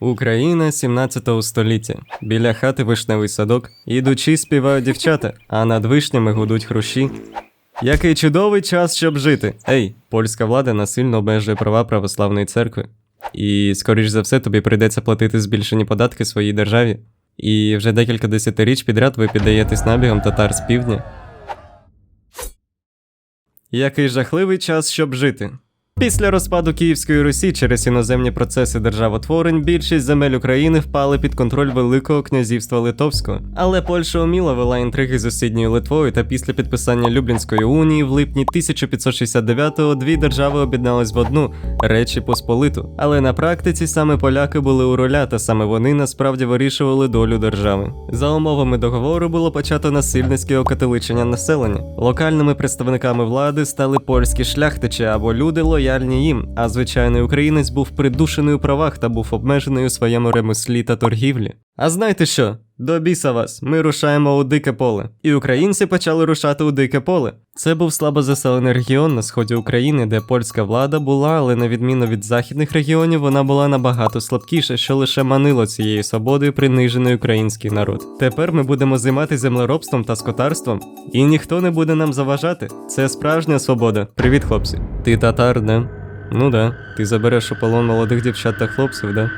Україна 17 століття. Біля хати вишневий садок. Ідучи, співають дівчата, а над вишнями гудуть хрущі. Який чудовий час, щоб жити. Ей, польська влада насильно обмежує права православної церкви. І, скоріш за все, тобі прийдеться платити збільшені податки своїй державі. І вже декілька десятиріч підряд ви піддаєтесь набігам татар з півдня. Який жахливий час, щоб жити. Після розпаду Київської Русі через іноземні процеси державотворень більшість земель України впали під контроль Великого князівства Литовського. Але Польща уміло вела інтриги з сусідньою Литвою, та після підписання Люблінської унії в липні 1569-го дві держави об'єднались в одну Речі Посполиту. Але на практиці саме поляки були у роля, та саме вони насправді вирішували долю держави. За умовами договору було почато насильницьке окатоличення населення. Локальними представниками влади стали польські шляхтичі або люди лояльні їм, а звичайний українець був придушений у правах та був обмежений у своєму ремеслі та торгівлі. А знаєте що? До біса вас, ми рушаємо у дике поле. І українці почали рушати у дике поле. Це був слабозаселений регіон на сході України, де польська влада була, але на відміну від західних регіонів, вона була набагато слабкіша, що лише манило цією свободою принижений український народ. Тепер ми будемо займатися землеробством та скотарством, і ніхто не буде нам заважати. Це справжня свобода. Привіт, хлопці. Ти татар, да? Ну да. Ти забереш у полон молодих дівчат та хлопців, да?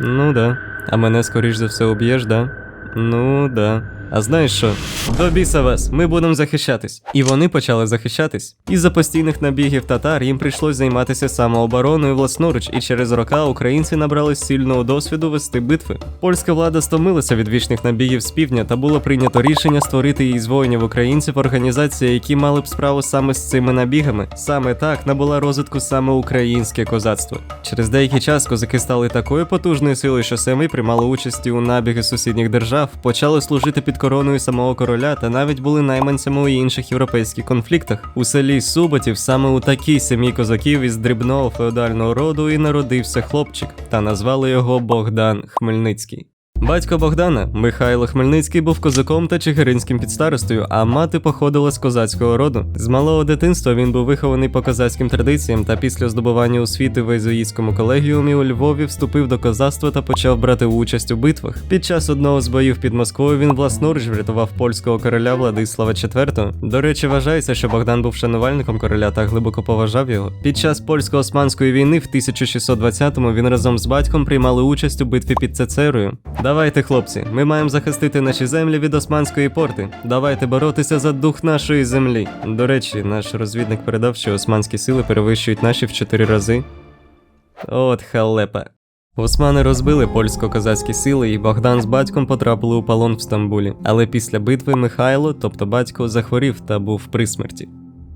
Ну да. А мене скоріш за все уб'єш, да? Ну да. А знаєш що? До біса вас, ми будемо захищатись. І вони почали захищатись. Із-за постійних набігів татар їм прийшлось займатися самообороною власноруч, і через рока українці набрали сильного досвіду вести битви. Польська влада стомилася від вічних набігів з півдня та було прийнято рішення створити із воїнів українців організації, які мали б справу саме з цими набігами. Саме так набула розвитку саме українське козацтво. Через деякий час козаки стали такою потужною силою, що самі приймали участі у набіги сусідніх держав, почали служити під короною самого короля та навіть були найманцями у інших європейських конфліктах. У селі Суботів саме у такій сім'ї козаків із дрібного феодального роду і народився хлопчик, та назвали його Богдан Хмельницький. Батько Богдана, Михайло Хмельницький, був козаком та чигиринським підстаростою, а мати походила з козацького роду. З малого дитинства він був вихований по козацьким традиціям та після здобування освіти в єзуїтському колегіумі у Львові вступив до козацтва та почав брати участь у битвах. Під час одного з боїв під Москвою він власноруч врятував польського короля Владислава IV. До речі, вважається, що Богдан був шанувальником короля та глибоко поважав його. Під час польсько-османської війни в 1620-му він разом з батьком приймали участь у битві під Цецерою. Давайте, хлопці, ми маємо захистити наші землі від османської порти. Давайте боротися за дух нашої землі. До речі, наш розвідник передав, що османські сили перевищують наші в 4 рази. От халепа. Османи розбили польсько-козацькі сили, і Богдан з батьком потрапили у полон в Стамбулі. Але після битви Михайло, тобто батько, захворів та був при смерті.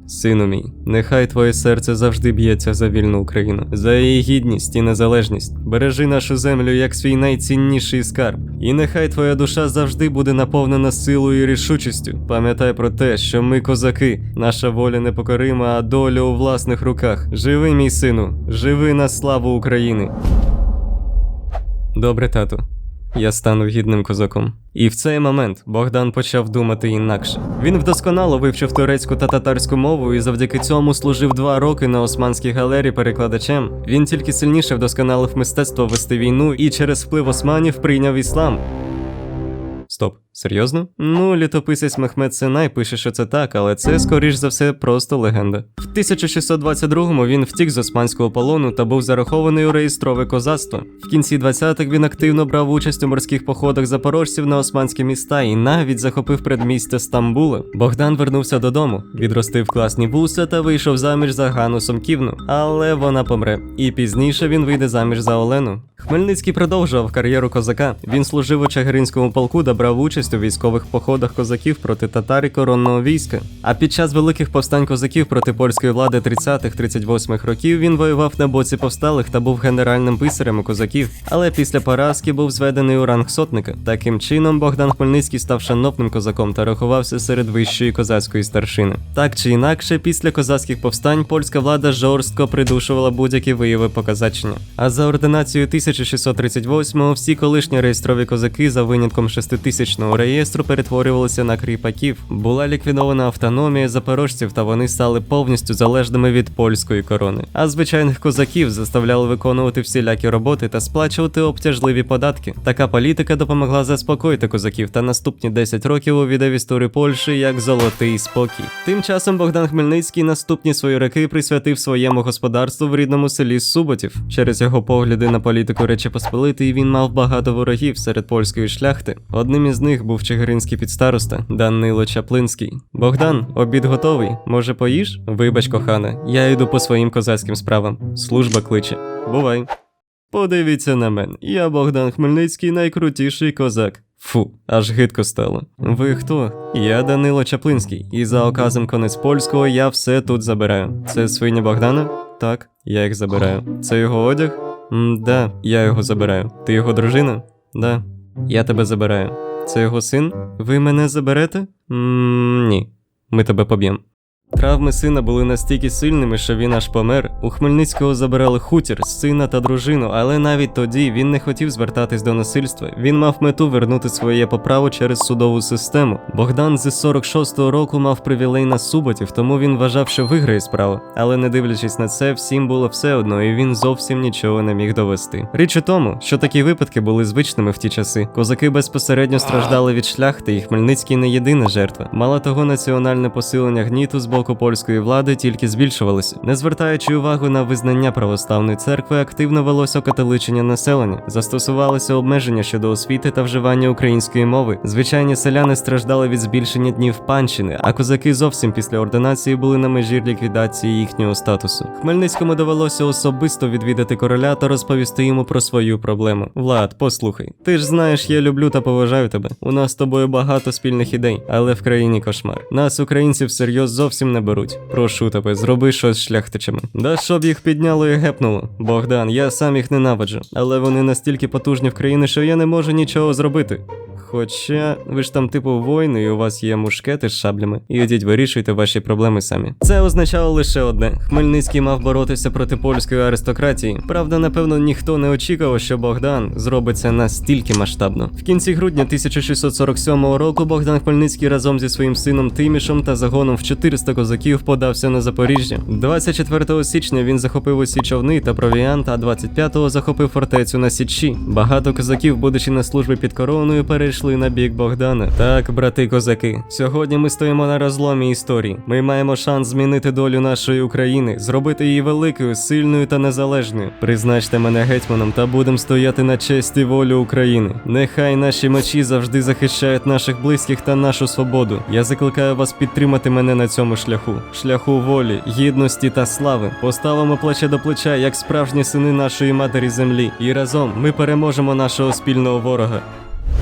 Сину мій, нехай твоє серце завжди б'ється за вільну Україну, за її гідність і незалежність. Бережи нашу землю як свій найцінніший скарб. І нехай твоя душа завжди буде наповнена силою і рішучістю. Пам'ятай про те, що ми козаки, наша воля непокорима, а доля у власних руках. Живи, мій сину, живи на славу України. Добре, тату. Я стану гідним козаком. І в цей момент Богдан почав думати інакше. Він вдосконало вивчив турецьку та татарську мову і завдяки цьому служив два роки на османській галері перекладачем. Він тільки сильніше вдосконалив мистецтво вести війну і через вплив османів прийняв іслам. Стоп, серйозно? Ну, літописець Мехмед Синай пише, що це так, але це, скоріш за все, просто легенда. В 1622-му він втік з османського полону та був зарахований у реєстрове козацтво. В кінці 20-х він активно брав участь у морських походах запорожців на османські міста і навіть захопив предмістя Стамбула. Богдан вернувся додому, відростив класні вуса та вийшов заміж за Гану Сомківну. Але вона помре. І пізніше він вийде заміж за Олену. Хмельницький продовжував кар'єру козака. Він служив у Чигиринському полку та брав участь у військових походах козаків проти татар і коронного війська. А під час великих повстань козаків проти польської влади 30-38-х років він воював на боці повсталих та був генеральним писарем у козаків. Але після поразки був зведений у ранг сотника. Таким чином Богдан Хмельницький став шановним козаком та рахувався серед вищої козацької старшини. Так чи інакше, після козацьких повстань польська влада жорстко придушувала будь-які вияви показачення. А за ординацією 1638-го всі колишні реєстрові козаки за винятком реєстру перетворювалися на кріпаків. Була ліквідована автономія запорожців, та вони стали повністю залежними від польської корони. А звичайних козаків заставляли виконувати всілякі роботи та сплачувати обтяжливі податки. Така політика допомогла заспокоїти козаків та наступні 10 років увійде в історію Польщі як золотий спокій. Тим часом Богдан Хмельницький наступні свої роки присвятив своєму господарству в рідному селі Суботів. Через його погляди на політику Речі Посполитої він мав багато ворогів серед польської шляхти. Одним із них був чигиринський підстароста Данило Чаплинський. Богдан, обід готовий. Може, поїж? Вибач, кохана, я йду по своїм козацьким справам. Служба кличе. Бувай. Подивіться на мене. Я Богдан Хмельницький, найкрутіший козак. Фу, аж гидко стало. Ви хто? Я Данило Чаплинський, і за оказом конець польського я все тут забираю. Це свиня Богдана? Так, я їх забираю. Це його одяг? М, да, я його забираю. Ти його дружина? Да. Я тебе забираю. Це його син? Ви мене заберете? Ні. Ми тебе поб'ємо. Травми сина були настільки сильними, що він аж помер. У Хмельницького забирали хутір, сина та дружину, але навіть тоді він не хотів звертатись до насильства. Він мав мету вернути своє поправу через судову систему. Богдан з 46-го року мав привілей на суботів, тому він вважав, що виграє справу. Але не дивлячись на це, всім було все одно, і він зовсім нічого не міг довести. Річ у тому, що такі випадки були звичними в ті часи. Козаки безпосередньо страждали від шляхти, і Хмельницький не єдина жертва. Мало того, національне посилення гніту з боку польської влади тільки збільшувалося. Не звертаючи увагу на визнання православної церкви, активно велося окатоличення населення, застосувалися обмеження щодо освіти та вживання української мови. Звичайні селяни страждали від збільшення днів панщини, а козаки зовсім після ординації були на межі ліквідації їхнього статусу. Хмельницькому довелося особисто відвідати короля та розповісти йому про свою проблему. Влад, послухай, ти ж знаєш, я люблю та поважаю тебе. У нас з тобою багато спільних ідей, але в країні кошмар. Нас, українців, всерйоз зовсім не беруть. Прошу тебе, зроби щось з шляхтичами. Да щоб їх підняло і гепнуло. Богдан, я сам їх ненавиджу, але вони настільки потужні в країні, що я не можу нічого зробити. Хоча ви ж там типу воїни, і у вас є мушкети з шаблями. І ідіть вирішуйте ваші проблеми самі. Це означало лише одне: Хмельницький мав боротися проти польської аристократії. Правда, напевно, ніхто не очікував, що Богдан зробить це настільки масштабно. В кінці грудня 1647 року Богдан Хмельницький разом зі своїм сином Тимішем та загоном в 400 козаків подався на Запоріжжя. 24 січня він захопив усі човни та провіант, а 25-го захопив фортецю на Січі. Багато козаків, будучи на службі під короною, перейшли на бік Богдана. Так, брати козаки, сьогодні ми стоїмо на розломі історії. Ми маємо шанс змінити долю нашої України, зробити її великою, сильною та незалежною. Призначте мене гетьманом та будемо стояти на честь і волю України. Нехай наші мечі завжди захищають наших близьких та нашу свободу. Я закликаю вас підтримати мене на цьому шляху, шляху волі, гідності та слави. Поставимо плече до плеча, як справжні сини нашої матері землі, і разом ми переможемо нашого спільного ворога.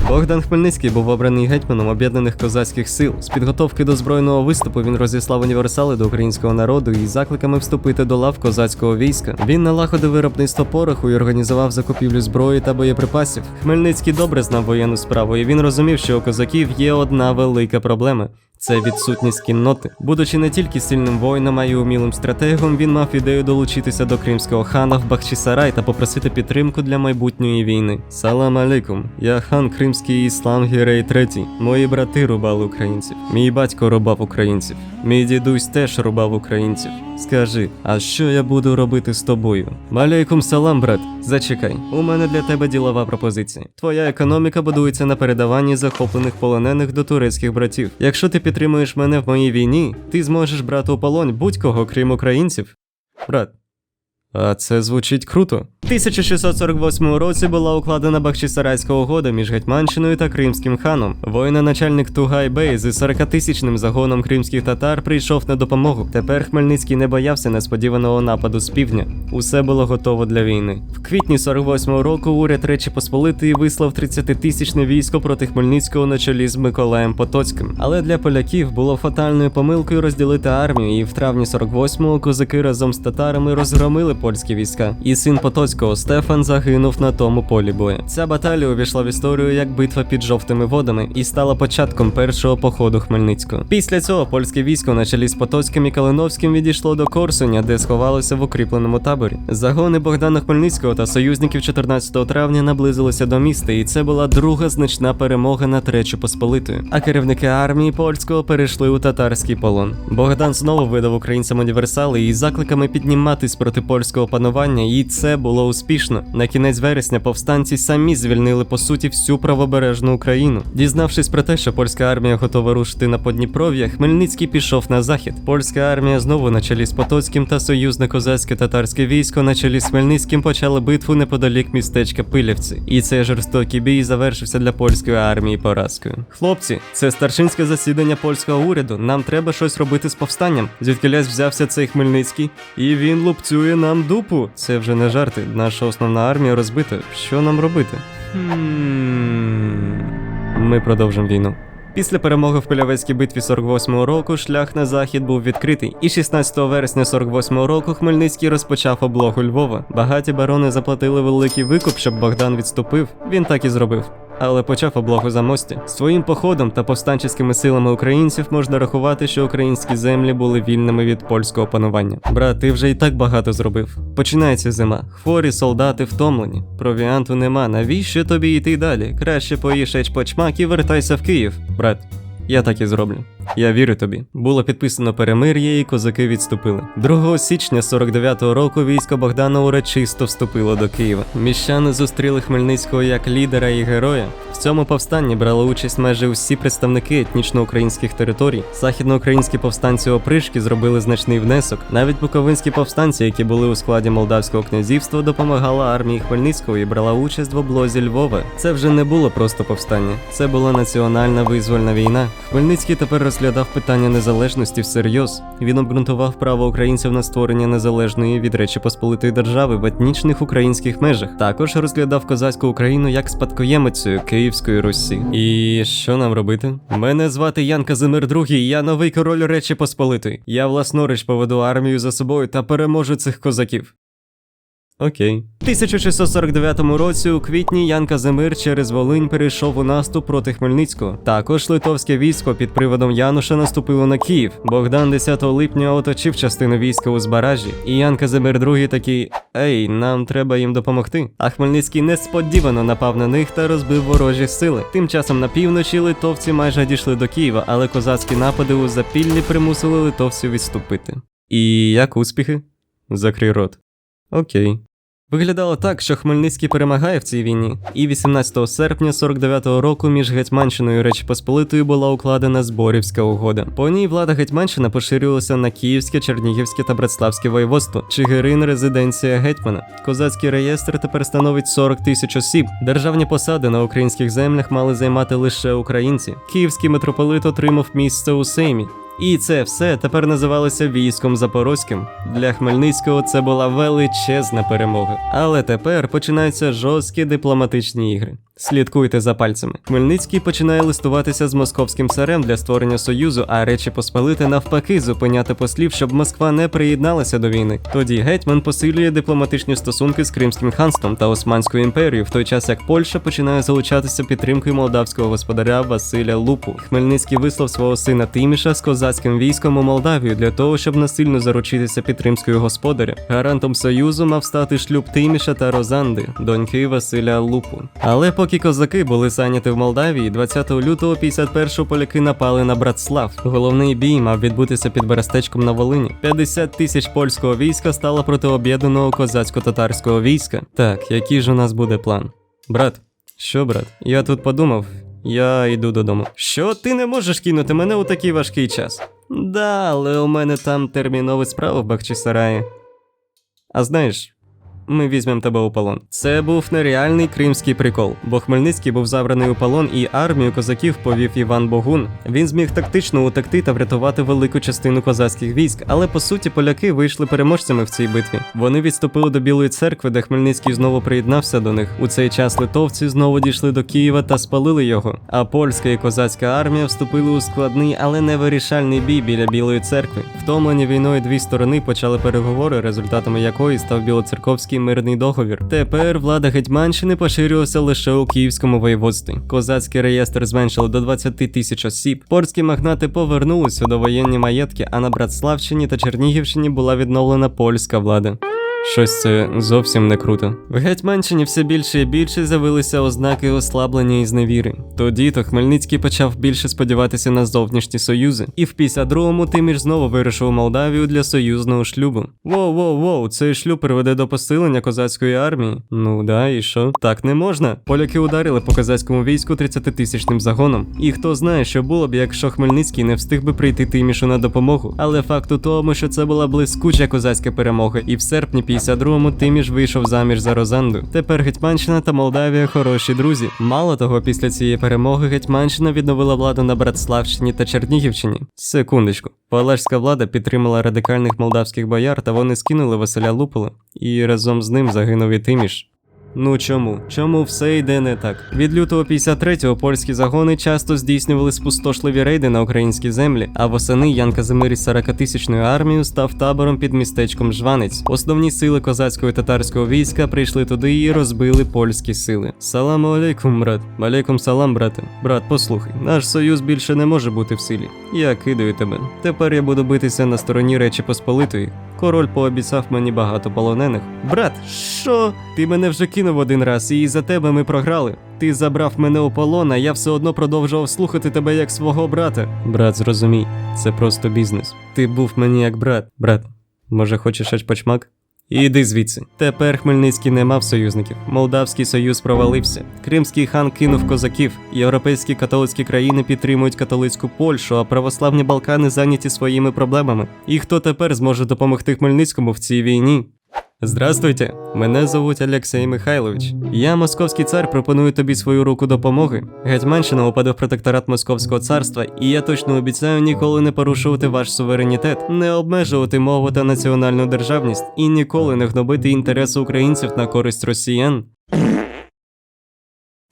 Богдан Хмельницький був обраний гетьманом об'єднаних козацьких сил. З підготовки до збройного виступу він розіслав універсали до українського народу із закликами вступити до лав козацького війська. Він налагодив виробництво пороху і організував закупівлю зброї та боєприпасів. Хмельницький добре знав воєнну справу, і він розумів, що у козаків є одна велика проблема. Це відсутність кінноти. Будучи не тільки сильним воїном, а й умілим стратегом, він мав ідею долучитися до кримського хана в Бахчисарай та попросити підтримку для майбутньої війни. Салам алейкум, я хан Кримський Іслам Гірей третій. Мої брати рубали українців. Мій батько рубав українців. Мій дідусь теж рубав українців. Скажи, а що я буду робити з тобою? Малейкум салам, брат. Зачекай, у мене для тебе ділова пропозиція. Твоя економіка будується на передаванні захоплених полонених до турецьких братів. Якщо ти підтримуєш мене в моїй війні, ти зможеш брати у полон будь-кого, крім українців. Брат. А це звучить круто. В 1648 році була укладена Бахчисарайська угода між Гетьманщиною та Кримським ханом. Воїна-начальник Тугай Бей з 40-тисячним загоном кримських татар прийшов на допомогу. Тепер Хмельницький не боявся несподіваного нападу з півдня. Усе було готово для війни. В квітні 48-го року уряд Речі Посполитої вислав 30-тисячне військо проти Хмельницького на чолі з Миколаєм Потоцьким. Але для поляків було фатальною помилкою розділити армію, і в травні 48-го козаки разом з татарами розгромили польські війська, і син Потоцького Стефан загинув на тому полі бою. Ця баталія увійшла в історію як битва під жовтими водами і стала початком першого походу Хмельницького. Після цього польське військо на чолі з Потоцьким і Калиновським відійшло до Корсуня, де сховалося в укріпленому таборі. Загони Богдана Хмельницького та союзників 14 травня наблизилися до міста, і це була друга значна перемога над Речі Посполитою. А керівники армії польського перейшли у татарський полон. Богдан знову видав українцям універсали із закликами підніматись проти польського панування, і це було успішно. На кінець вересня повстанці самі звільнили по суті всю правобережну Україну. Дізнавшись про те, що польська армія готова рушити на Подніпров'я, Хмельницький пішов на захід. Польська армія знову на чолі з Потоцьким та союзне козацьке татарське військо на чолі з Хмельницьким почали битву неподалік містечка Пилівці. І цей жорстокий бій завершився для польської армії поразкою. Хлопці, це старшинське засідання польського уряду. Нам треба щось робити з повстанням. Звідкилясь взявся цей Хмельницький, і він лупцює нам дупу. Це вже не жарти. Наша основна армія розбита. Що нам робити? Ми продовжимо війну. Після перемоги в Пилявецькій битві 48-го року шлях на захід був відкритий, і 16 вересня 48-го року Хмельницький розпочав облогу Львова. Багаті барони заплатили великий викуп, щоб Богдан відступив. Він так і зробив. Але почав облогу за мості. Своїм походом та повстанческими силами українців можна рахувати, що українські землі були вільними від польського панування. Брат, ти вже і так багато зробив. Починається зима. Хворі солдати втомлені. Провіанту нема. Навіщо тобі йти далі? Краще поїж ечпочмак і вертайся в Київ, брат. Я так і зроблю. Я вірю тобі. Було підписано перемир'я, і козаки відступили. 2 січня 49-го року військо Богдана урочисто вступило до Києва. Міщани зустріли Хмельницького як лідера і героя. В цьому повстанні брали участь майже усі представники етнічно-українських територій. Західноукраїнські повстанці опришки зробили значний внесок. Навіть буковинські повстанці, які були у складі Молдавського князівства, допомагали армії Хмельницького і брала участь в облозі Львова. Це вже не було просто повстання, це була національна визвольна війна. Хмельницький тепер розглядав питання незалежності всерйоз. Він обґрунтував право українців на створення незалежної від Речі Посполитої держави в етнічних українських межах. Також розглядав козацьку Україну як спадкоємицею Київської Русі. І що нам робити? Мене звати Ян Казимир II, я новий король Речі Посполитої. Я власноруч поведу армію за собою та переможу цих козаків. Окей. У 1649 році у квітні Ян Казимир через Волинь перейшов у наступ проти Хмельницького. Також литовське військо під приводом Януша наступило на Київ. Богдан 10 липня оточив частину війська у Збаражі, і Ян Казимир II такий: Ей, нам треба їм допомогти. А Хмельницький несподівано напав на них та розбив ворожі сили. Тим часом на півночі литовці майже дійшли до Києва, але козацькі напади у запіллі примусили литовців відступити. І як успіхи? Закрий рот. Окей. Виглядало так, що Хмельницький перемагає в цій війні, і 18 серпня 49-го року між Гетьманщиною і Речі Посполитою була укладена Зборівська угода. По ній влада Гетьманщина поширювалася на Київське, Чернігівське та Братславське воєводство, Чигирин резиденція гетьмана. Козацький реєстр тепер становить 40 тисяч осіб. Державні посади на українських землях мали займати лише українці. Київський митрополит отримав місце у Сеймі. І це все тепер називалося військом Запорозьким. Для Хмельницького це була величезна перемога. Але тепер починаються жорсткі дипломатичні ігри. Слідкуйте за пальцями. Хмельницький починає листуватися з московським царем для створення союзу, а Речі Посполити навпаки зупиняти послів, щоб Москва не приєдналася до війни. Тоді гетьман посилює дипломатичні стосунки з Кримським ханством та Османською імперією, в той час як Польща починає залучатися підтримкою молдавського господаря Василя Лупу. Хмельницький вислав свого сина Тиміша з козацьким військом у Молдавію для того, щоб насильно заручитися підтримкою господаря. Гарантом союзу мав стати шлюб Тиміша та Розанди, доньки Василя Лупу. Але поки козаки були зайняті в Молдавії, 20 лютого 51-го поляки напали на Братслав. Головний бій мав відбутися під Берестечком на Волині. 50 тисяч польського війська стало проти об'єднаного козацько-татарського війська. Так, який ж у нас буде план? Брат, що, брат? Я тут подумав. Я йду додому. Що ти не можеш кинути мене у такий важкий час? Да, але у мене там термінові справи в Бахчисараї. А знаєш, ми візьмемо тебе у полон. Це був нереальний кримський прикол, бо Хмельницький був забраний у полон, і армію козаків повів Іван Богун. Він зміг тактично утекти та врятувати велику частину козацьких військ, але по суті поляки вийшли переможцями в цій битві. Вони відступили до Білої церкви, де Хмельницький знову приєднався до них. У цей час литовці знову дійшли до Києва та спалили його. А польська і козацька армія вступили у складний, але не вирішальний бій біля Білої церкви. Втомлені війною дві сторони почали переговори, результатами якої став білоцерковський мирний договір. Тепер влада Гетьманщини поширювалася лише у Київському воєводстві. Козацький реєстр зменшили до 20 тисяч осіб. Польські магнати повернулися до воєнні маєтки, а на Братславщині та Чернігівщині була відновлена польська влада. Щось це зовсім не круто. В Гетьманщині все більше і більше з'явилися ознаки ослаблення і зневіри. Тоді то Хмельницький почав більше сподіватися на зовнішні союзи, і в 52-му Тиміш знову вирушив у Молдавію для союзного шлюбу. Воу, воу, воу, цей шлюб приведе до посилення козацької армії. Ну да, і що? Так не можна. Поляки ударили по козацькому війську 30-тисячним загоном. І хто знає, що було б, якщо Хмельницький не встиг би прийти Тимішу на допомогу. Але факт у тому, що це була блискуча козацька перемога, і в серпні 52-му Тиміш вийшов заміж за Розанду. Тепер Гетьманщина та Молдавія хороші друзі. Мало того, після цієї перемоги Гетьманщина відновила владу на Братславщині та Чернігівщині. Секундочку. Палашська влада підтримала радикальних молдавських бояр, та вони скинули Василя Лупола, і разом з ним загинув і Тиміш. Ну чому? Чому все йде не так? Від лютого 53-го польські загони часто здійснювали спустошливі рейди на українські землі, а восени Ян Казимир із 40-тисячною армією став табором під містечком Жванець. Основні сили козацького і татарського війська прийшли туди і розбили польські сили. Саламу алейкум, брат. Алейкум салам, брате. Брат, послухай, наш союз більше не може бути в силі. Я кидаю тебе. Тепер я буду битися на стороні Речі Посполитої. Король пообіцяв мені багато полонених. Брат, що? Ти мене вже кинув один раз, і за тебе ми програли. Ти забрав мене у полон, а я все одно продовжував слухати тебе як свого брата. Брат, зрозумій, це просто бізнес. Ти був мені як брат. Брат, може хочеш хоч почмак? Іди звідси. Тепер Хмельницький не мав союзників. Молдавський союз провалився. Кримський хан кинув козаків. Європейські католицькі країни підтримують католицьку Польщу, а православні Балкани зайняті своїми проблемами. І хто тепер зможе допомогти Хмельницькому в цій війні? Здравствуйте, мене звуть Олексій Михайлович. Я московський цар пропоную тобі свою руку допомоги. Гетьманщина упаде в протекторат Московського царства, і я точно обіцяю ніколи не порушувати ваш суверенітет, не обмежувати мову та національну державність і ніколи не гнобити інтереси українців на користь росіян.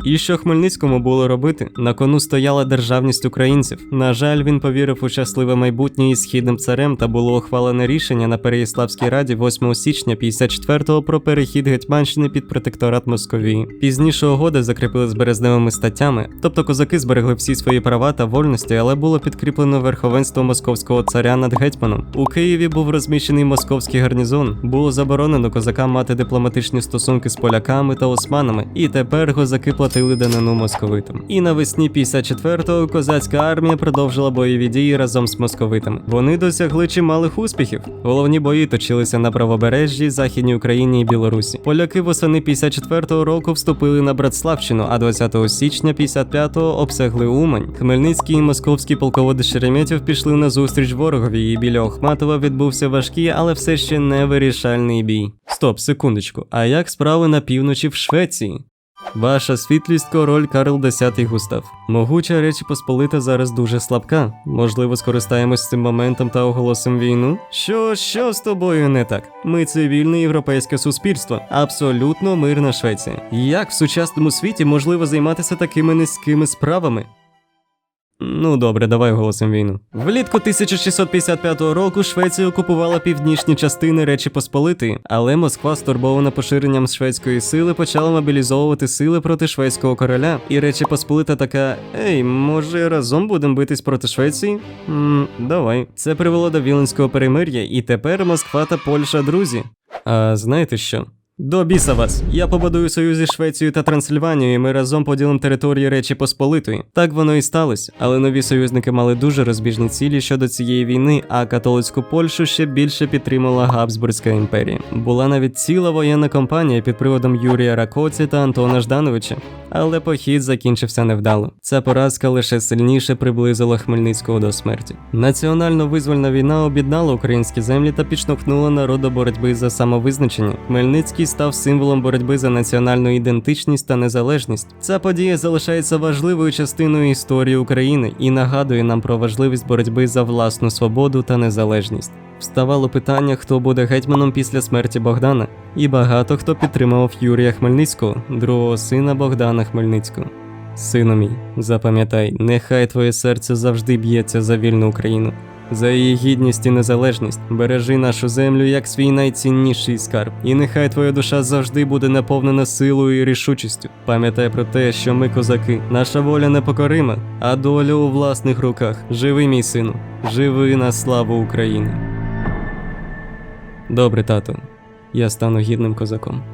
І що Хмельницькому було робити? На кону стояла державність українців. На жаль, він повірив у щасливе майбутнє із східним царем та було ухвалене рішення на Переяславській раді 8 січня 54-го про перехід Гетьманщини під протекторат Московії. Пізніше угоди закріпили з березневими статтями, тобто козаки зберегли всі свої права та вольності, але було підкріплено верховенство московського царя над гетьманом. У Києві був розміщений московський гарнізон. Було заборонено козакам мати дипломатичні стосунки з поляками та османами, і тепер козаки платили данину московитам. І навесні 54-го козацька армія продовжила бойові дії разом з московитами. Вони досягли чималих успіхів. Головні бої точилися на правобережжі, Західній Україні і Білорусі. Поляки восени 54-го року вступили на Братславщину, а 20 січня 55-го обсягли Умань. Хмельницький і московський полководець Шереметьєв пішли на зустріч ворогові, і біля Охматова відбувся важкий, але все ще не вирішальний бій. Стоп, секундочку. А як справи на півночі в Швеції? Ваша світлість король Карл X Густав. Могуча Речі Посполита зараз дуже слабка. Можливо, скористаємось цим моментом та оголосимо війну? Що, що з тобою не так? Ми цивільне європейське суспільство, абсолютно мирна Швеція. Як в сучасному світі можливо займатися такими низькими справами? Ну добре, давай оголосимо війну. Влітку 1655 року Швеція окупувала північні частини Речі Посполитої, але Москва, стурбована поширенням шведської сили, почала мобілізовувати сили проти шведського короля. І Речі Посполита така: Ей, може разом будемо битись проти Швеції? Ммм, давай. Це привело до Віленського перемир'я, і тепер Москва та Польща друзі. А знаєте що? До біса вас! Я побудую союз зі Швецією та Трансильванією, і ми разом поділимо території Речі Посполитої. Так воно і сталося, але нові союзники мали дуже розбіжні цілі щодо цієї війни, а католицьку Польщу ще більше підтримала Габсбурзька імперія. Була навіть ціла воєнна кампанія під приводом Юрія Ракоці та Антона Ждановича. Але похід закінчився невдало. Ця поразка лише сильніше приблизила Хмельницького до смерті. Національно-визвольна війна об'єднала українські землі та підштовхнула народ до боротьби за самовизначення. Хмельницький став символом боротьби за національну ідентичність та незалежність. Ця подія залишається важливою частиною історії України і нагадує нам про важливість боротьби за власну свободу та незалежність. Вставало питання, хто буде гетьманом після смерті Богдана, і багато хто підтримував Юрія Хмельницького, другого сина Богдана Хмельницького. Сину мій, запам'ятай, нехай твоє серце завжди б'ється за вільну Україну, за її гідність і незалежність. Бережи нашу землю як свій найцінніший скарб, і нехай твоя душа завжди буде наповнена силою і рішучістю. Пам'ятай про те, що ми козаки, наша воля непокорима, а доля у власних руках. Живи, мій сину, живи на славу України. Добре, тату, я стану гідним козаком.